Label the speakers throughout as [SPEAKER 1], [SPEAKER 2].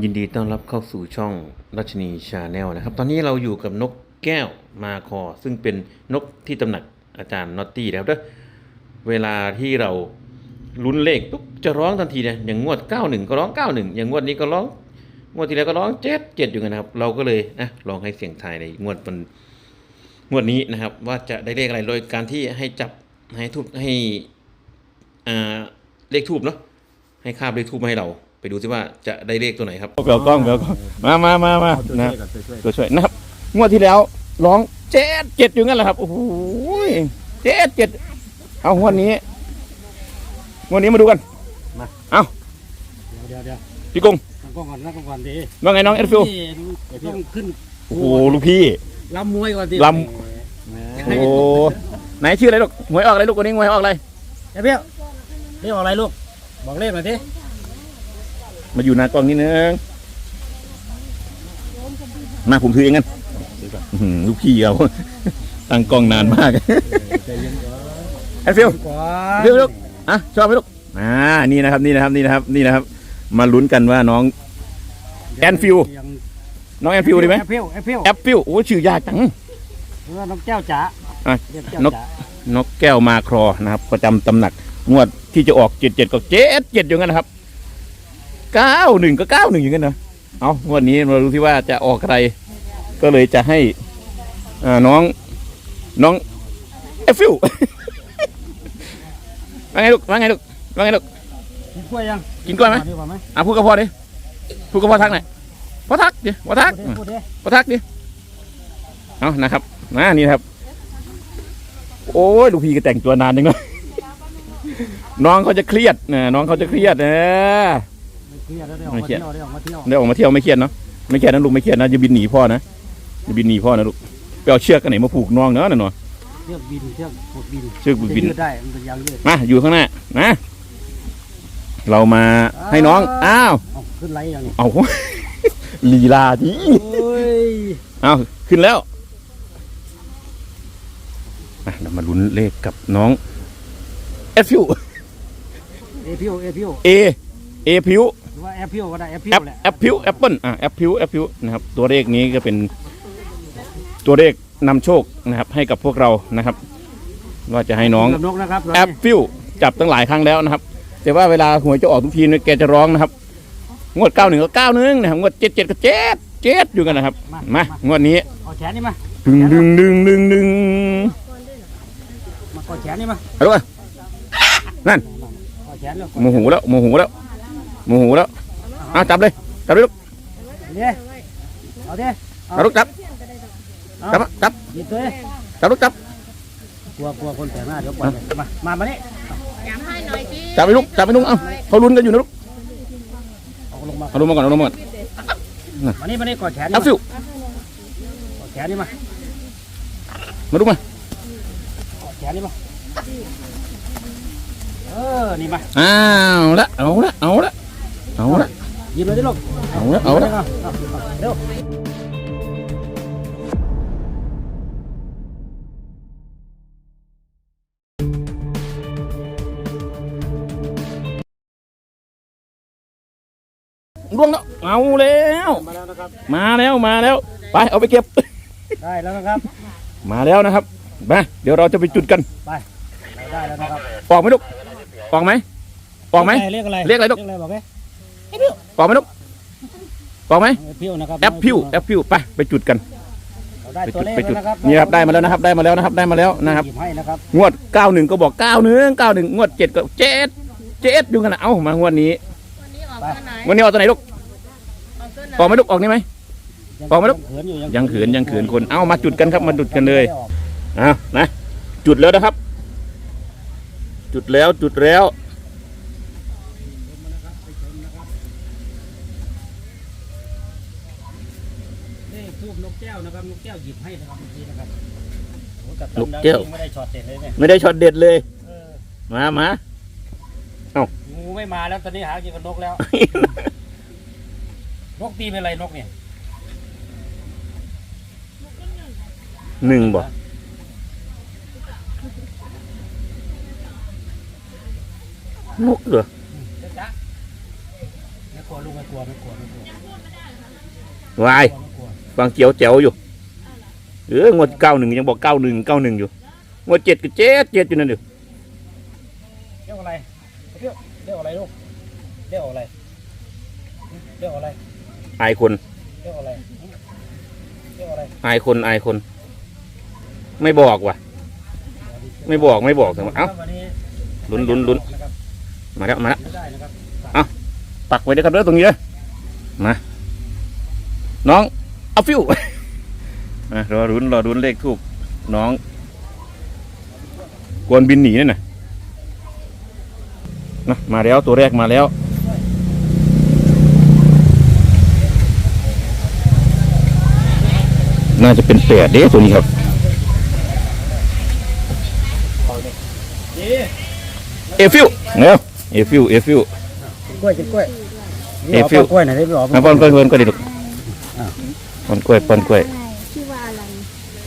[SPEAKER 1] ยินดีต้อนรับเข้าสู่ช่องรัชนีชาแนลนะครับ ตอนนี้เราอยู่กับนกแก้วมาคอ ซึ่งเป็นนกที่ตำหนักอาจารย์นอตตี้นะครับเวลาที่เราลุ้นเลขปุ๊บจะร้องทันทีเลยอย่างงวด 91 ก็ร้อง 91 อย่างงวดนี้ก็ร้อง งวดที่แล้วก็ร้องเจ็ดเจ็ดอยู่กันนะครับ เราก็เลยอะลองให้เสียงทายในงวดมันงวดนี้นะครับ ว่าจะได้เลขอะไรโดยการที่ให้จับให้ทุบให้อ่าเลขทูบเนาะให้คาบเลขทูบมาให้เรา ไปดูซิว่าจะได้เลขตัวไหนครับ
[SPEAKER 2] เบลกล้องเบลกล้องมามามามา
[SPEAKER 3] เอาตัว
[SPEAKER 2] นะ
[SPEAKER 3] ช่วยก่อนตัวช่วย
[SPEAKER 2] ตัวช่วยนะครับงวดที่แล้วร้องเจ็ดเจ็ดอยู่งั้นแหละครับโอ้โหเจ็ดเจ็ดเอางวดนี้งวดนี้มาดูกัน
[SPEAKER 3] เดี๋ยวเดี๋ยว
[SPEAKER 2] พี่กง
[SPEAKER 3] ตั้งกล้องก่อนตั้งกล้องก่อนดิ
[SPEAKER 2] ว่าไงน้องเอ็ดฟิล
[SPEAKER 3] นี่ต้องขึ้น
[SPEAKER 2] โอ้โหลูกพี่
[SPEAKER 3] ลำมวยก่อนดิ
[SPEAKER 2] ลโอ้โหไหนชื่ออะไรลูกหวยออกอะไรลูกวันนี้หวยออกอะไร
[SPEAKER 3] เดี๋ยวเบี้ยวเรียกอะไรลูกบอกเลขหน่อยดิ
[SPEAKER 2] มาอยู่หน้ากล้องนิดนึงมาผมถือเองกันอื้อหือลูกพี่เอาตั้งกล้องนานมาก
[SPEAKER 3] ใจเย็นก่อน
[SPEAKER 2] เอ็ดฟิล
[SPEAKER 3] ก่อน
[SPEAKER 2] เร็วลูกอะชอบไหมลูกอ่านี่นะครับนี่นะครับนี่นะครับนี่นะครับ มาลุ้นกันว่าน้องแอนฟิล
[SPEAKER 3] ยัง
[SPEAKER 2] น้องแอนฟิลดีไหม
[SPEAKER 3] แอปเปิลแอปเปิล
[SPEAKER 2] แอปฟิลโอ้ชื่อยากจัง
[SPEAKER 3] หรือว่าน้องแก้วจ๋า
[SPEAKER 2] อะ
[SPEAKER 3] เรียกแก้วน
[SPEAKER 2] ก
[SPEAKER 3] จ๋าน
[SPEAKER 2] กแก้วมาครอนะครับ ประจำตำหนักงวดที่จะออกเจ็ดเจ็ดก็เจ็ดเจ็ดอย่างนั้นนะครับ เก้าหนึ่งก็เก้าหนึ่งอย่างนั้นนะเอางวดนี้มาดูที่ว่าจะออกอะไร ก็เลยจะให้อ่าน้องน้องแอปฟิลว่าไงลูกว่าไงลูกว่าไงลูก
[SPEAKER 3] กินกล้วยยัง
[SPEAKER 2] กินกล้วยไหม
[SPEAKER 3] ดีกว่าไหม
[SPEAKER 2] อะพูดกับพ่อดิพูดกับพ่อทักหน่อยพ่อทักดิพ่อทัก
[SPEAKER 3] พูดดิพูดดิ
[SPEAKER 2] พ่อทักดิเอานะครับมานี่นะครับ โอ้ยลูกพี่ก็แต่งตัวนานจังเลยน้องเขาจะเครียดนะน้องเขาจะเครียดนะ
[SPEAKER 3] ไม่ เครียดแล้วได้ออก
[SPEAKER 2] ไม่
[SPEAKER 3] มา
[SPEAKER 2] เครีย
[SPEAKER 3] เที่
[SPEAKER 2] ด
[SPEAKER 3] ยวได้ออกมาเที่ยว
[SPEAKER 2] ได้ออกมาเที่ยวไม่เครียดเนาะไม่เครียดนะลูกไม่เครียดนะอย่าบินหนีพ่อนะอย่าบินหนีพ่อนะลูกไปเอาเชือกกันไหนมาผูกน้องเนาะน่ะเนาะ
[SPEAKER 3] เที่ยวบินเที่ยวปวดบิน
[SPEAKER 2] เชือกผูกบิน
[SPEAKER 3] จะยืดได้มันเป็นยางยืด
[SPEAKER 2] มาอยู่ข้างหน้านะเรามาให้น้องอ้าว
[SPEAKER 3] เอาขึ้นไลท์ยังนี่
[SPEAKER 2] เอาลีลาที
[SPEAKER 3] โอ้ย
[SPEAKER 2] เอาขึ้นแล้วอะเรามาลุ้นเลขกับน้องเอฟฟิว
[SPEAKER 3] เอพิวเอพิว
[SPEAKER 2] เอเอพิว
[SPEAKER 3] หรือว่าแอปพิวก็ได้แอปพิว
[SPEAKER 2] แอป
[SPEAKER 3] แหละ
[SPEAKER 2] แอปพิวแอปเปิลอะแอปพิวแอปพิวนะครับตัวเลขนี้ก็เป็นตัวเลขนำโชคนะครับให้กับพวกเรานะครับ ว่าจะให้น้อง
[SPEAKER 3] กับนกนะครับ
[SPEAKER 2] แอปฟิวจับตั้งหลายครั้งแล้วนะครับ แต่ว่าเวลาหวยจะออกทุกทีเนี่ยแกจะร้องนะครับ งวดเก้าหนึ่งก็เก้าหนึ่งนะครับงวดเจ็ดเจ็ดก็เจ็ดเจ็ดอยู่กันนะครับมางวดนี้
[SPEAKER 3] เอาแขนนี่มา
[SPEAKER 2] ดึงดึงดึงดึงดึง
[SPEAKER 3] มากอดแขนนี่มา
[SPEAKER 2] เอาด้วยนั่น
[SPEAKER 3] กอดแขนแล้ว
[SPEAKER 2] โมโหแล้วโมโหแล้ว โมโหแล้วอะจับเลยจับเลยลูก
[SPEAKER 3] เด้เอาเด้
[SPEAKER 2] จับลูกจับจับมาจับ
[SPEAKER 3] หยิบตัวเด้
[SPEAKER 2] จับลูกจับ
[SPEAKER 3] กลัวกลัวคนแปลกหน้าเดี๋ยวปล่อยเลยมามามานี่
[SPEAKER 2] จับไปลูกจับไปลูกเอ้าเขาลุ้นกันอยู่นะลูก
[SPEAKER 3] เอาลงมา
[SPEAKER 2] เอาลงมาก่อนเอาลงมาก่อน
[SPEAKER 3] มานี่มานี่กอดแขน
[SPEAKER 2] แอ
[SPEAKER 3] นี่
[SPEAKER 2] ปฟิว
[SPEAKER 3] กอดแขนนี่มา
[SPEAKER 2] มาลูกมาก
[SPEAKER 3] อดแขนนี่มาเออนี่มา
[SPEAKER 2] อ้าวละเอาละเอาละ เอาละ
[SPEAKER 3] หยิบเลยดิลูก
[SPEAKER 2] เอาละเอาละ
[SPEAKER 3] เร็ว
[SPEAKER 2] ล่วงแล้วเอาแล้ว
[SPEAKER 3] มาแล้วนะครับ
[SPEAKER 2] มาแล้วมาแล้ว ไปเอาไปเก็บ
[SPEAKER 3] ได้แล้วนะครับ
[SPEAKER 2] มาแล้วนะครับมาเดี๋ยวเราจะไปจุดกัน
[SPEAKER 3] ไปเราได้แล้วนะครับ
[SPEAKER 2] ออกไหมลูก ออกไหมออกไหม
[SPEAKER 3] เรียกอะไร
[SPEAKER 2] เรียกอะไรลูก
[SPEAKER 3] เรียกอะไรบอกไง
[SPEAKER 2] ออกไหมลูกออกไหม
[SPEAKER 3] แอปพิวนะครับ
[SPEAKER 2] แอปพิวแอปพิวไปไปจุดกัน
[SPEAKER 3] เราได้
[SPEAKER 2] ไป
[SPEAKER 3] ตัว
[SPEAKER 2] จุด
[SPEAKER 3] เลข
[SPEAKER 2] ไปจุด
[SPEAKER 3] แล้วนะครับ
[SPEAKER 2] นี่ครับได้มาแล้วนะครับ ได้มาแล้วนะครับได้มาแล้วนะครับ
[SPEAKER 3] หยิบให้นะครับ
[SPEAKER 2] งวด91ก็บอก91 91งวด7ก็เจ็ดเจ็ดดูกันนะเอ้ามางวดนี้
[SPEAKER 4] วันนี้ออกตัวไหน
[SPEAKER 2] งวันนี้เอาตัวไหนลูก
[SPEAKER 4] ออกตัวไหน
[SPEAKER 2] ออกไหมลูกออกนี่ไหมบอกไหมลูก
[SPEAKER 3] เขินอยู่
[SPEAKER 2] ยังเขินยังเขินคนเอ้ามาจุดกันครับมาจุดกันเลยเอานะจุดแล้วนะครับ จุดแล้วจุดแล้ว
[SPEAKER 3] ทูบนกแก้วนะครับนกแก้วหยิบให้นะครับเมื่อกี้นะครับโอ้บตั
[SPEAKER 2] นกแก้ว
[SPEAKER 3] ไม่ได้ช็อตเด็ดเลยเนี่ย
[SPEAKER 2] ไม่ได้ช็อตเด็ดเลย
[SPEAKER 3] เออ
[SPEAKER 2] มามา
[SPEAKER 3] งูไม่มาแล้วตอนนี้หากินกับนกแล้ว นกตีเป็นอะไรนกเนี่ย
[SPEAKER 2] หนึ่งบ่นกเหรอ
[SPEAKER 3] จ๊ะไม่กลัวลุงไม่กลัวไม่กลัวไม่กลัว
[SPEAKER 2] วาย ฟังเจียวแจ๋วอยู่เอองวดเก้าหนึ่งยังบอกเก้าหนึ่งเก้าหนึ่งอยู่งวดเจ็ดก็เจ็ดเจ็ดอยู่นั่นอยู่
[SPEAKER 3] เรียกอะไรเรียกเรียกอะไรลูกเรียกอะไรเรียกอะไร
[SPEAKER 2] อายคน
[SPEAKER 3] เรียกอะไรเรียกอะไร
[SPEAKER 2] อายคนอายคน ไม่บอกว่ะ ไม่บอกไม่บอกแต่ว่าเอ้า
[SPEAKER 3] วันนี้
[SPEAKER 2] ลุ้นลุ้นลุ้น
[SPEAKER 3] นะครับ
[SPEAKER 2] มาแล้วมาแล้ว
[SPEAKER 3] ไม่ได้นะครับ
[SPEAKER 2] ปักไว้ด้วยครับเด้อตรงนี้เลยมาน้อง เอาฟิวอะรอรุ้นรอรุ้นเลขทูกน้อง กวนบินหนีนั่นน่ะนะมาแล้วตัวแรกมาแล้วน่าจะเป็นแปดเด้ตัวนี้ครับเอฟิวเนาะเอฟิวเอฟิว
[SPEAKER 3] กินกล้วยกินกล้วย
[SPEAKER 2] เอ้ยฟิว
[SPEAKER 3] กล้วยหน่อยได้ไหมออก
[SPEAKER 2] มาป้อนกล้วยเพิ่นก็ดีลูกป้ อนกล้วยป้อนกล้วย
[SPEAKER 4] ชื่อว่าอะไร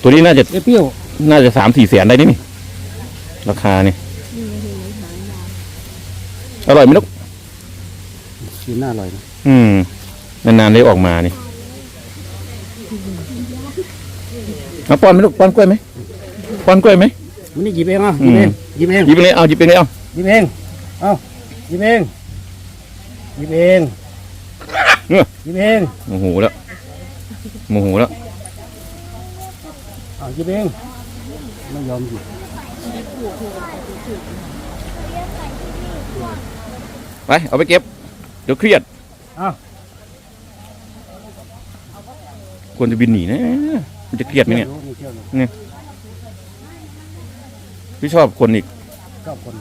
[SPEAKER 2] ตัวนี้น่าจะ
[SPEAKER 3] เอ้ยเปรี้ยว
[SPEAKER 2] น่าจะสามสี่แสนได้นี่นี่ราคานี่
[SPEAKER 4] นี่ไม่เห็นในหางดาว
[SPEAKER 2] อร่อยไหมลูก
[SPEAKER 3] กินน่าอร่อยนะ
[SPEAKER 2] อืมนานๆได้ออกมานี่เอาป้อนไหมลูกป้อนกล้วยไหมป้อนกล้วยไหม
[SPEAKER 3] มันนี่หยิบเองอะ
[SPEAKER 2] อื
[SPEAKER 3] หยิบ
[SPEAKER 2] ม
[SPEAKER 3] เองหยิบเอง
[SPEAKER 2] หยิบไปเลยเอาหยิบไปเลยเอา
[SPEAKER 3] หยิบเองเอาหยิบเองหยิบเอง
[SPEAKER 2] เออ
[SPEAKER 3] หยิบเอง
[SPEAKER 2] โมโหแล้ว โมโหแล้ว
[SPEAKER 3] เอาหยิบเองไม่ยอมหยิบ
[SPEAKER 2] ไปเอาไปเก็บ เดี๋ยวเครียด
[SPEAKER 3] เอา
[SPEAKER 2] ควรจะบินหนีนะมันจะเครียดไหมเนี่ย
[SPEAKER 3] นี่เที่ยวนี่
[SPEAKER 2] พี่ชอบคนอีก
[SPEAKER 3] ชอบคน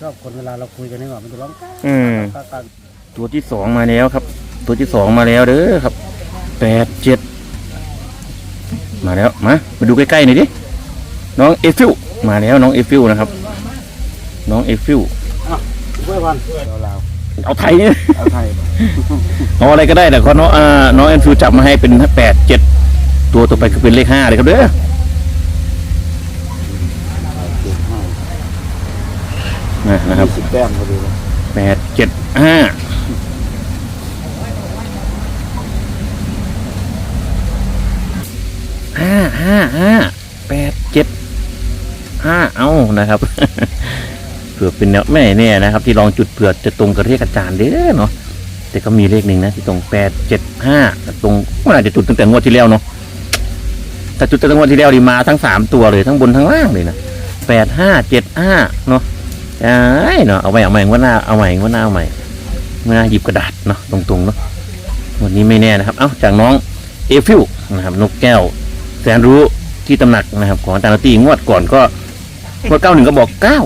[SPEAKER 3] ชอบคนเวลาเราคุยกันนี่หว่ามันจะร้อง
[SPEAKER 2] อืม
[SPEAKER 3] กักกัก
[SPEAKER 2] ตัวที่สองมาแล้วครับ ตัวที่สองมาแล้วเด้อครับแปดเจ็ดมาแล้วมามาดูใกล้ๆหน่อยดิน้องเอฟิวมาแล้วน้องเอฟิวนะครับ น้องเอฟิว
[SPEAKER 3] กล้วยวันเราลาว
[SPEAKER 2] เอาไทยเนี่ย
[SPEAKER 3] เอาไทย
[SPEAKER 2] เอาอะไรก็ได้แต่ก็น้องอ่าน้องเอฟิวจับมาให้เป็นแปดเจ็ดตัวต่อไปก็เป็นเลขห้าเลยครับเด้อนะนะครับ
[SPEAKER 3] สิบแต้มพอดีเลย
[SPEAKER 2] แปดเจ็ดห้าห้าห้าห้าแปดเจ็ดห้าเอา นะครับเผื่อเป็นแนวแม่เนี่ยนะครับ ที่ลองจุดเผื่อจะตรงกับเลขอาจารย์เด้อเนาะแต่ก็มีเลขหนึ่งนะที่ตรงแปดเจ็ดห้าตรงมันอาจจะจุดตั้งแต่งวดที่แล้วเนาะแต่จุดตั้งแต่งวดที่แล้วดีมาทั้งสามตัวเลยทั้งบนทั้งล่างเลยนะแปดห้าเจ็ดห้าเนาะใช่เนาะเอาใหม่เอาใหม่ว่าหน้าเอาใหม่ว่าหน้าเอาใหม่เมื่อหน้าหยิบกระดาษเนาะตรงๆเนาะวันนี้ไม่แน่นะครับ เอ้าจากน้องเอฟิวนะครับนกแก้ว แสนรู้ที่ตำหนักนะครับ ของอาจารย์ตีงวดก่อนก็ งวดเก้าหนึ่งก็บอกเก้า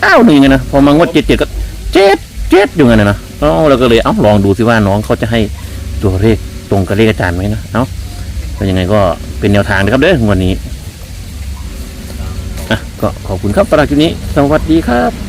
[SPEAKER 2] เก้าหนึ่งไงนะพอมางวดเจ็ดเจ็ดก็เจ็ดเจ็ดอยู่ไงนะเนาะเอ้าเราก็เลยเอ้าลองดูสิว่าน้องเขาจะให้ตัวเลขตรงกับเลขอาจารย์ไหมนะเอ้าก็ยังไงก็เป็นแนวทางนะครับเด้อวันนี้อะก็ขอบคุณครับสำหรับคลิปนี้ สวัสดีครับ